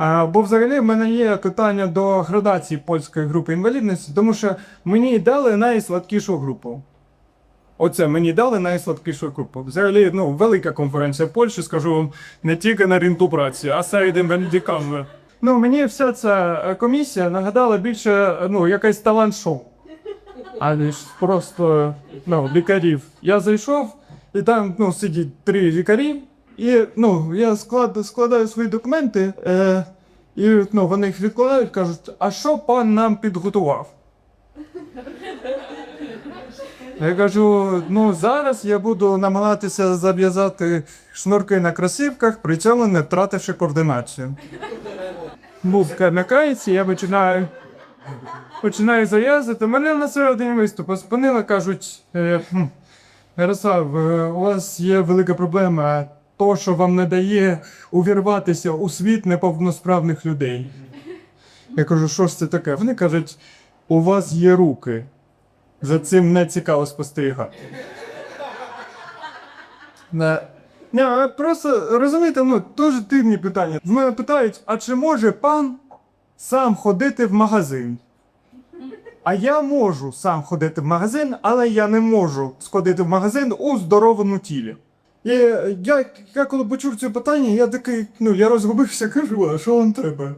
А, бо взагалі в мене є питання до градації польської групи інвалідності, тому що мені дали найслабкішу групу. Оце мені дали найслабкішу групу. Взагалі, ну, велика конференція в Польщі, скажу вам, не тільки на ринку праці, а серед інвалідиками. Ну, мені вся ця е, комісія нагадала більше ну, якесь талант-шоу. аніж просто ну, лікарів. Я зайшов, і там ну, сидять три лікарі, і ну, я склад, складаю свої документи, е, і ну, вони їх відкладають, кажуть, а що пан нам підготував? Я кажу, ну зараз я буду намагатися зав'язати шнурки на кросівках, при цьому не втративши координацію. Музика вмикається, я починаю починаю зав'язати. Мене на середині виступу спинили, кажуть, е, «Хм, Ярослав, е, у вас є велика проблема, то, що вам не дає увірватися у світ неповносправних людей. Я кажу, що ж це таке? Вони кажуть, у вас є руки. За цим не цікаво спостерігати. Не. Просто розумієте, ну дуже дивні питання. В мене питають, а чи може пан сам ходити в магазин? А я можу сам ходити в магазин, але я не можу сходити в магазин у здоровому тілі. І я, я коли почув це питання, я такий, ну я розгубився, кажу, а що вам треба?